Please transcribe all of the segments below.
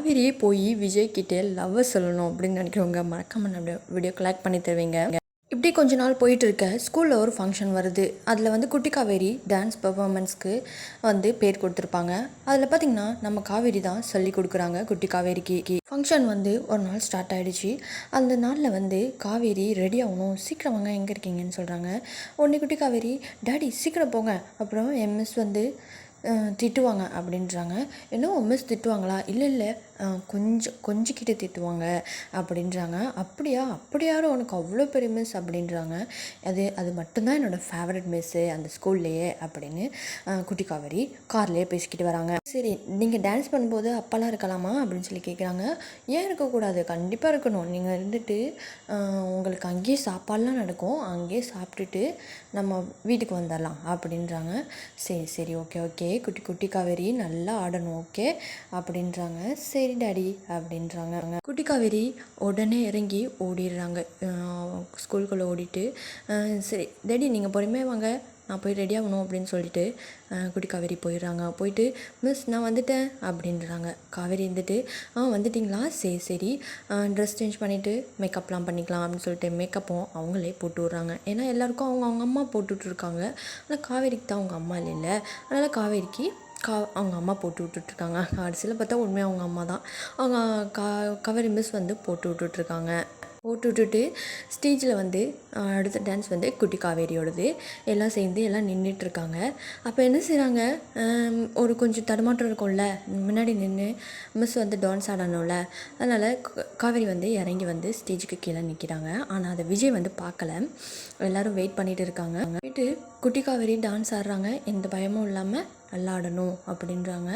காவேரியே போய் விஜய் கிட்டே லவ்வை சொல்லணும் அப்படின்னு நினைக்கிறவங்க மறக்காம நம்ம வீடியோ கலெக்ட் பண்ணி தருவீங்க. இப்படி கொஞ்ச நாள் போயிட்டு இருக்க ஸ்கூலில் ஒரு ஃபங்க்ஷன் வருது. அதில் வந்து குட்டி காவேரி டான்ஸ் பெர்ஃபார்மன்ஸ்க்கு வந்து பேர் கொடுத்துருப்பாங்க. அதில் பார்த்தீங்கன்னா நம்ம காவேரி தான் சொல்லி கொடுக்குறாங்க குட்டி காவேரிக்கு. ஃபங்க்ஷன் வந்து ஒரு நாள் ஸ்டார்ட் ஆகிடுச்சு அந்த நாளில் வந்து காவேரி ரெடி ஆகணும் சீக்கிரம் வாங்க எங்கே இருக்கீங்கன்னு சொல்கிறாங்க உடனே குட்டி காவேரி டேடி சீக்கிரம் போங்க. அப்புறம் எம்எஸ் வந்து திட்டுவாங்க அப்படின்றாங்க. என்ன மிஸ் திட்டுவாங்களா? இல்லை இல்லை கொஞ்சம் கொஞ்சிக்கிட்டு திட்டுவாங்க அப்படின்றாங்க. அப்படியா? அப்படியாரு உனக்கு அவ்வளோ பெரிய மிஸ் அப்படின்றாங்க. அது அது மட்டும்தான் என்னோடய ஃபேவரட் மிஸ்ஸு அந்த ஸ்கூல்லையே அப்படின்னு குட்டி காவேரி கார்லேயே பேசிக்கிட்டு வராங்க. சரி நீங்கள் டான்ஸ் பண்ணும்போது அப்போல்லாம் இருக்கலாமா அப்படின்னு சொல்லி கேட்குறாங்க ஏன் இருக்கக்கூடாது? கண்டிப்பாக இருக்கணும். நீங்கள் இருந்துட்டு உங்களுக்கு அங்கேயே சாப்பாடெலாம் நடக்கும். அங்கேயே சாப்பிட்டுட்டு நம்ம வீட்டுக்கு வந்துடலாம் அப்படின்றாங்க. சரி சரி ஓகே ஓகே குட்டி குட்டி காவேரி நல்லா ஆடணும் ஓகே அப்படின்றாங்க. சரி டாடி அப்படின்றாங்க. குட்டி காவேரி உடனே இறங்கி ஓடிடுறாங்க. ஸ்கூலுக்குள்ளே ஓடிட்டு சரி டாடி நீங்கள் பொறுமையாக வாங்க நான் போய் ரெடி ஆகணும் அப்படின்னு சொல்லிட்டு குட்டி காவேரி போயிடுறாங்க. போயிட்டு மிஸ் நான் வந்துட்டேன் அப்படின்றாங்க. காவேரி இருந்துட்டு ஆ வந்துட்டிங்களா? சரி சரி. ட்ரெஸ் சேஞ்ச் பண்ணிவிட்டு மேக்கப்லாம் பண்ணிக்கலாம் அப்படின்னு சொல்லிட்டு மேக்கப்பும் அவங்களே போட்டு விட்றாங்க. ஏன்னா எல்லாருக்கும் அவங்க அவங்க அம்மா போட்டுட்ருக்காங்க ஆனால் காவேரிக்கு தான் அவங்க அம்மா இல்லை அதனால் காவேரிக்கு கா அவங்க அம்மா போட்டு விட்டுட்ருக்காங்க. கடைசியில் பார்த்தா உண்மையாக அவங்க அம்மா தான். அவங்க கா கவரி மிஸ் வந்து போட்டு விட்டுட்ருக்காங்க. போட்டு விட்டுட்டு ஸ்டேஜில் வந்து அடுத்த டான்ஸ் வந்து குட்டி காவேரியோடது. எல்லாம் சேர்ந்து எல்லாம் நின்றுட்டுருக்காங்க அப்போ என்ன செய்கிறாங்க ஒரு கொஞ்சம் தடுமாற்றம் இருக்கும்ல. முன்னாடி நின்று மிஸ் வந்து டான்ஸ் ஆடணும்ல. அதனால் காவேரி வந்து இறங்கி வந்து ஸ்டேஜுக்கு கீழே நிற்கிறாங்க ஆனால் அதை விஜய் வந்து பார்க்கல. எல்லாரும் வெயிட் பண்ணிகிட்டு இருக்காங்க. போயிட்டு குட்டி காவேரி டான்ஸ் ஆடுறாங்க. எந்த பயமும் இல்லாமல் நல்லா ஆடணும் அப்படின்றாங்க.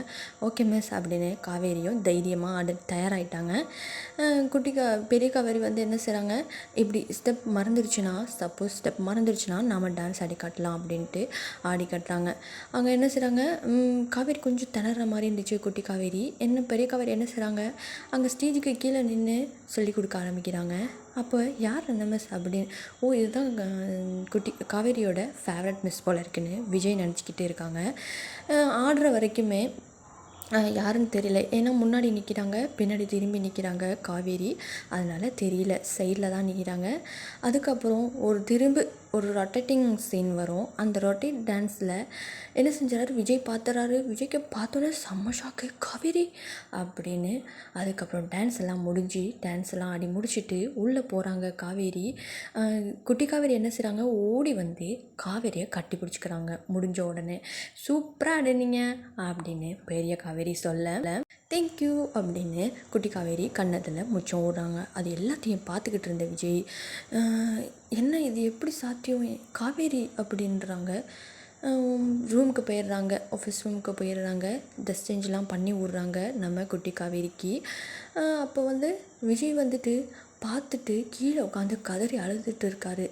ஓகே மிஸ் அப்படின்னு காவேரியும் தைரியமாக ஆட தயாராகிட்டாங்க குட்டி கா பெரிய காவேரி வந்து என்ன செய்கிறாங்க இப்படி ஸ்டெப் மறந்துருச்சுன்னா சப்போஸ் ஸ்டெப் மறந்துருச்சுன்னா நாம் டான்ஸ் ஆடி காட்டலாம் அப்படின்ட்டு ஆடி காட்டுறாங்க. அங்கே என்ன செய்கிறாங்க காவேரி கொஞ்சம் திணற மாதிரி இருந்துச்சு குட்டி காவேரி. என்ன பெரிய காவேரி என்ன செய்கிறாங்க அங்கே ஸ்டேஜுக்கு கீழே நின்று சொல்லி கொடுக்க ஆரம்பிக்கிறாங்க. அப்போ யார் அந்த மிஸ் அப்படின்னு? ஓ இதுதான் குட்டி காவேரியோட ஃபேவரட் மிஸ் போல் இருக்குன்னு விஜய் நினச்சிக்கிட்டு இருக்காங்க. ஆடுற வரைக்குமே யாருன்னு தெரியல. ஏன்னா முன்னாடி நிற்கிறாங்க பின்னாடி திரும்பி நிற்கிறாங்க காவேரி. அதனால் தெரியல. சைடில் தான் நிற்கிறாங்க அதுக்கப்புறம் ஒரு திரும்ப ஒரு ரொட்டேட்டிங் சீன் வரும். அந்த ரொட்டேட் டான்ஸில் என்ன செஞ்சாரு? விஜய் பார்த்துறாரு விஜய்க்கு பார்த்தோன்னே செம்ம ஷாக்கு காவேரி அப்படின்னு அதுக்கப்புறம் டான்ஸ் எல்லாம் முடிஞ்சு டான்ஸ் எல்லாம் ஆடி முடிச்சுட்டு உள்ளே போகிறாங்க காவேரி. குட்டி காவேரி என்ன செய்கிறாங்க ஓடி வந்து காவேரியை கட்டி பிடிச்சிக்கிறாங்க. முடிஞ்ச உடனே சூப்பராக ஆடுனீங்க அப்படின்னு பெரிய காவேரி சொல்ல தேங்க்யூ அப்படின்னு குட்டி காவேரி கன்னத்தில் முச்சம் ஓடுறாங்க அது எல்லாத்தையும் பார்த்துக்கிட்டு இருந்த விஜய் என்ன இது? எப்படி சாத்தியம்? காவேரி அப்படின்றாங்க. ரூமுக்கு போயிடுறாங்க. ஆஃபீஸ் ரூமுக்கு போயிடுறாங்க. ட்ரெஸ் சேஞ்செலாம் பண்ணி விட்றாங்க நம்ம குட்டி காவேரிக்கு. அப்போ வந்து விஜய் வந்துட்டு பார்த்துட்டு கீழே உட்காந்து கதறி அழுதுட்டு இருக்காரு.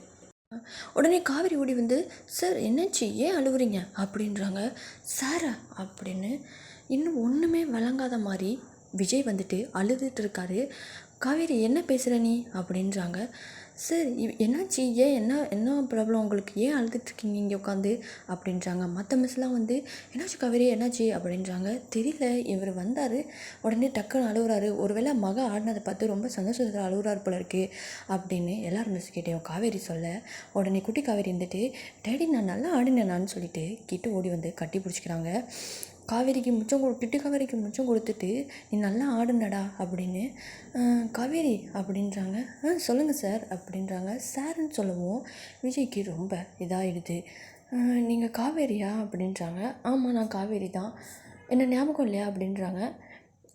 உடனே காவேரி ஓடி வந்து சார் என்னாச்சு? ஏன் அழுகுறீங்க அப்படின்றாங்க. சாரா? அப்படின்னு இன்னும் ஒன்றுமே விளங்காத மாதிரி விஜய் வந்துட்டு அழுதுட்டு இருக்காரு காவேரி என்ன பேசுகிற நீ? அப்படின்றாங்க. சார் இவ்- என்னாச்சு? ஏன் என்ன என்ன ப்ராப்ளம் உங்களுக்கு ஏன் அழுதுட்ருக்கீங்க இங்கே உட்காந்து அப்படின்றாங்க. மற்ற மிஸ்லாம் வந்து என்னாச்சு காவேரி? என்னாச்சு? அப்படின்றாங்க. தெரியல இவர் வந்தார். உடனே டக்குன்னு அழுகுறாரு ஒருவேளை மக ஆடினதை பார்த்து ரொம்ப சந்தோஷத்தில் அழுகுறாரு போல இருக்குது அப்படின்னு எல்லாரும் மிஸ் கிட்டேயும் காவேரி சொல்ல. உடனே குட்டி காவேரி இருந்துட்டு டேடி நான் நல்லா ஆடினேனான்னு சொல்லிட்டு கிட்ட ஓடி வந்து கட்டி பிடிச்சிக்கிறாங்க. காவேரிக்கு முச்சம் கொடு கிட்டு காவேரிக்கு முச்சம் கொடுத்துட்டு நீ நல்லா ஆடுனடா அப்படின்னு காவேரி அப்படின்றாங்க. ஆ சொல்லுங்கள் சார் அப்படின்றாங்க. சார்ன்னு சொல்லவும் விஜய்க்கு ரொம்ப இதாகிடுது நீங்கள் காவேரியா அப்படின்றாங்க. ஆமாம் நான் காவேரி தான். என்ன ஞாபகம் இல்லையா அப்படின்றாங்க.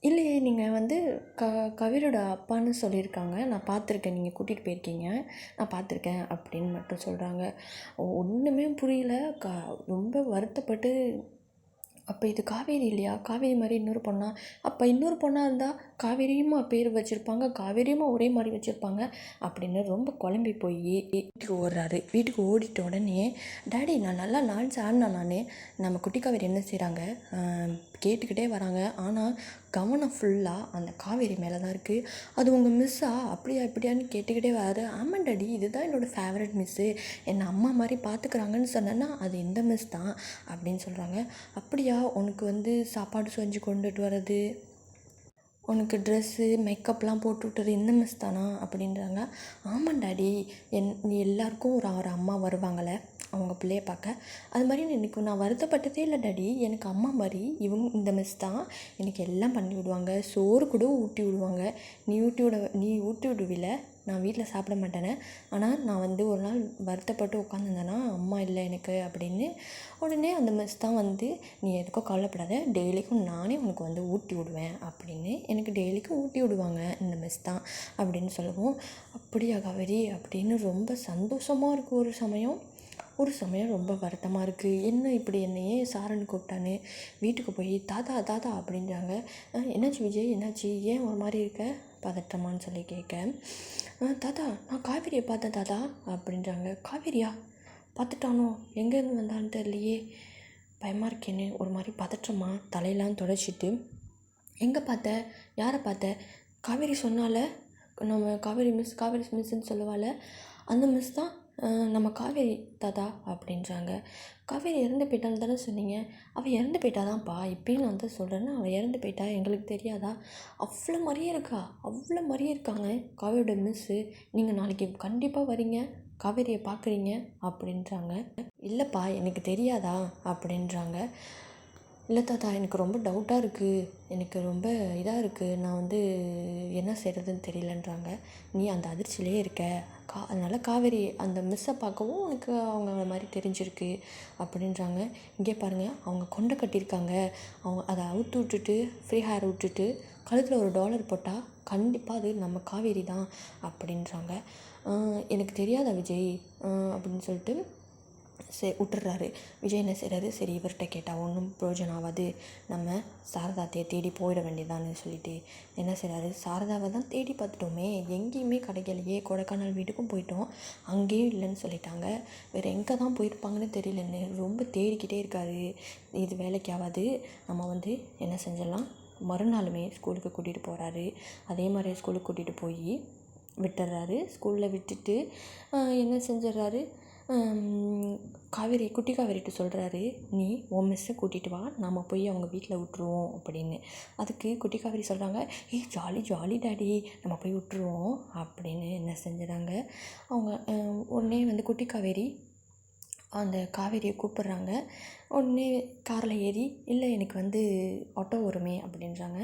இல்லையே நீங்கள் வந்து க கவிரோட அப்பான்னு சொல்லியிருக்காங்க. நான் பார்த்துருக்கேன். நீங்கள் கூட்டிகிட்டு போயிருக்கீங்க. நான் பார்த்துருக்கேன் அப்படின்னு மட்டும் சொல்கிறாங்க ஒன்றுமே புரியல. க ரொம்ப வருத்தப்பட்டு அப்போ இது காவேரி இல்லையா? காவேரி மாதிரி இன்னொரு பொண்ணா? அப்போ இன்னொரு பொண்ணாக இருந்தால் காவேரியுமா பேர் வச்சுருப்பாங்க காவேரியுமா ஒரே மாதிரி வச்சுருப்பாங்க அப்படின்னு ரொம்ப குழம்பி போய் வீட்டுக்கு ஓடுறாரு. வீட்டுக்கு ஓடிட்ட உடனே டேடி நான் நல்லா டான்ஸ் ஆடினா நான். நம்ம குட்டி காவேரி என்ன செய்கிறாங்க கேட்டுக்கிட்டே வராங்க. ஆனால் கவனம் ஃபுல்லாக அந்த காவேரி மேலே தான் இருக்குது அது உங்கள் மிஸ்ஸா அப்படியா இப்படியான்னு கேட்டுக்கிட்டே வராது ஆமாம் டாடி இதுதான் என்னோடய ஃபேவரட் மிஸ்ஸு என்னை அம்மா மாதிரி பார்த்துக்குறாங்கன்னு சொன்னேன்னா அது இந்த மிஸ் தான். அப்படின்னு சொல்கிறாங்க அப்படியா உனக்கு வந்து சாப்பாடு செஞ்சு கொண்டுட்டு வர்றது? உனக்கு ட்ரெஸ்ஸு மேக்கப்லாம் போட்டு விட்டது இந்த மிஸ் தானா? அப்படின்றாங்க. ஆமாம் டாடி. என் நீ எல்லாருக்கும் ஒரு ஒரு அம்மா வருவாங்கள்ல அவங்க பிள்ளைய பார்க்க. அது மாதிரி எனக்கு நான் வருத்தப்பட்டதே இல்லை டாடி. எனக்கு அம்மா மாதிரி இவங்க இந்த மிஸ் தான். எனக்கு எல்லாம் பண்ணி விடுவாங்க. சோறு கூட ஊட்டி விடுவாங்க. நீ ஊட்டி விட நீ ஊட்டி விடுவில? நான் வீட்டில் சாப்பிட மாட்டேனே. ஆனால் நான் வந்து ஒரு நாள் வருத்தப்பட்டு உட்காந்துருந்தேன்னா அம்மா இல்லை எனக்கு அப்படின்னு. உடனே அந்த மிஸ் தான் வந்து நீ எதுக்கும் கவலைப்படாத. டெய்லிக்கும் நானே உனக்கு வந்து ஊட்டி விடுவேன் அப்படின்னு. எனக்கு டெய்லிக்கும் ஊட்டி விடுவாங்க இந்த மிஸ் தான் அப்படின்னு சொல்லவும். அப்படியா கவரி அப்படின்னு. ரொம்ப சந்தோஷமாக இருக்கும் ஒரு சமயம். ஒரு சமயம் ரொம்ப வருத்தமாக இருக்குது என்ன இப்படி என்னையே சாரன் கூப்பிட்டான்னு வீட்டுக்கு போய் தாத்தா தாத்தா அப்படின்றாங்க. என்னாச்சு விஜய்? என்னாச்சு? ஏன் ஒரு மாதிரி இருக்க? பதட்டமான்னு சொல்லி கேட்க தாத்தா நான் காவேரியை பார்த்தேன் தாத்தா அப்படின்றாங்க. காவேரியா? பார்த்துட்டானோ? எங்கேருந்து வந்தான்னு தெரியலையே. பயமாக இருக்கேன்னு ஒரு மாதிரி பதற்றமா தலையெல்லாம் தொடச்சிட்டு. எங்கே பார்த்த? யாரை பார்த்த? காவேரி சொன்னால நம்ம காவேரி மிஸ் காவேரி மிஸ்ன்னு சொல்லுவாள் அந்த மிஸ் தான் நம்ம காவேரி தாத்தா அப்படின்றாங்க. காவேரி இறந்து போயிட்டான்னு தானே சொன்னீங்க? அவள் இறந்து போயிட்டாதான்ப்பா. இப்பயும் நான் தான் சொல்கிறேன்னா அவள் இறந்து போயிட்டா? எங்களுக்கு தெரியாதா? அவ்வளோ மாதிரியே இருக்கா? அவ்வளோ மாதிரியே இருக்காங்க. காவேரியோட மிஸ்ஸு நீங்கள் நாளைக்கு கண்டிப்பாக வரீங்க. காவேரியை பார்க்குறீங்க அப்படின்றாங்க. இல்லைப்பா எனக்கு தெரியாதா? அப்படின்றாங்க. இல்லை தாத்தா எனக்கு ரொம்ப டவுட்டாக இருக்குது எனக்கு ரொம்ப இதாக இருக்குது நான் வந்து என்ன செய்கிறதுன்னு தெரியலன்றாங்க. நீ அந்த அதிர்ச்சியிலே இருக்க. கா அதனால் காவேரி அந்த மிஸ்ஸை பார்க்கவும் உனக்கு அவங்க மாதிரி தெரிஞ்சிருக்கு அப்படின்றாங்க. இங்கே பாருங்கள் அவங்க கொண்டை கட்டியிருக்காங்க. அவங்க அதை அவுத்து விட்டுட்டு ஃப்ரீ ஹேர் விட்டுட்டு கழுத்தில் ஒரு டாலர் போட்டால் கண்டிப்பாக அது நம்ம காவேரி தான் அப்படின்றாங்க. எனக்கு தெரியாதா விஜய்? அப்படின்னு சொல்லிட்டு சரி விட்டுறாரு விஜய் என்ன செய்கிறாரு சரி இவர்கிட்ட கேட்டால் ஒன்றும் ப்ரோஜனம் ஆகாது. நம்ம சாரதாத்தையை தேடி போயிட வேண்டியதான்னு சொல்லிட்டு என்ன செய்கிறாரு சாரதாவை தான் தேடி பார்த்துட்டோமே. எங்கேயுமே கிடைக்கலையே. கொடைக்கானல் வீட்டுக்கும் போயிட்டோம். அங்கேயும் இல்லைன்னு சொல்லிட்டாங்க. வேறு எங்கே தான் போயிருப்பாங்கன்னு தெரியலன்னு ரொம்ப தேடிக்கிட்டே இருக்காரு. இது வேலைக்கு ஆகாது. நம்ம வந்து என்ன செஞ்சிடலாம்? மறுநாளுமே ஸ்கூலுக்கு கூட்டிகிட்டு போகிறாரு அதே மாதிரி ஸ்கூலுக்கு கூட்டிகிட்டு போய் விட்டுறாரு. ஸ்கூலில் விட்டுட்டு என்ன செஞ்சிடுறாரு? காவேரி குட்டி காவேரிட்ட சொல்கிறாரு நீ உன் மிஸ்ஸை கூட்டிகிட்டு வா நம்ம போய் அவங்க வீட்டில் விட்ருவோம் அப்படின்னு. அதுக்கு குட்டி காவேரி சொல்கிறாங்க ஏய் ஜாலி ஜாலி டாடி நம்ம போய் விட்ருவோம் அப்படின்னு என்ன செஞ்சுறாங்க. அவங்க உடனே வந்து குட்டி காவேரி அந்த காவேரியை கூப்பிட்றாங்க. உடனே காரில் ஏறி இல்லை எனக்கு வந்து ஆட்டோ வருமே அப்படின்றாங்க.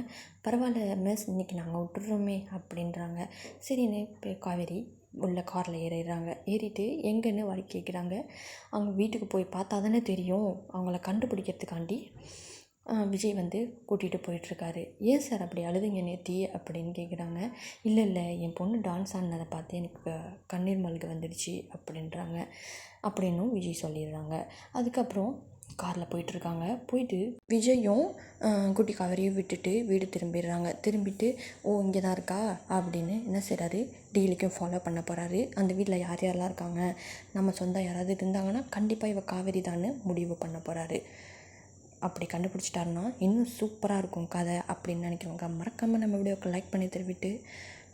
பரவாயில்ல மிஸ் இன்னைக்கு நாங்கள் விட்டுறோமே அப்படின்றாங்க. சரின்னு இப்போ காவேரி உள்ள காரில் ஏறிடுறாங்க. ஏறிட்டு எங்கேன்னு வழி கேட்குறாங்க அவங்க வீட்டுக்கு போய் பார்த்தா தானே தெரியும். அவங்கள கண்டுபிடிக்கிறதுக்காண்டி விஜய் வந்து கூட்டிகிட்டு போயிட்டுருக்காரு. ஏன் சார் அப்படி அழுதுங்க நேத்தி? அப்படின்னு கேட்குறாங்க இல்லை இல்லை என் பொண்ணு டான்ஸ் ஆடினதை பார்த்து எனக்கு கண்ணீர் மல்க வந்துடுச்சு அப்படின்றாங்க. அப்படின்னும் விஜய் சொல்லிடுறாங்க. அதுக்கப்புறம் காரில் போயிட்டுருக்காங்க. போயிட்டு விஜயும் குட்டி காவேரியும் விட்டுட்டு வீடு திரும்பிடுறாங்க. திரும்பிட்டு ஓ இங்கே தான் இருக்கா? அப்படின்னு என்ன செய்கிறாரு டெய்லிக்கும் ஃபாலோ பண்ண போகிறாரு அந்த வீட்டில் யார் யாரெல்லாம் இருக்காங்க? நம்ம சொந்தம் யாராவது இருந்தாங்கன்னா கண்டிப்பாக இவ காவேரி தான் முடிவு பண்ண போகிறாரு அப்படி கண்டுபிடிச்சிட்டாருன்னா இன்னும் சூப்பராக இருக்கும் கதை அப்படின்னு நினைக்கிறவங்க மறக்காமல் நம்ம வீடியோக்கு லைக் பண்ணி திருவிட்டு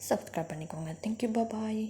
சப்ஸ்கிரைப் பண்ணிக்கோங்க. Thank you bye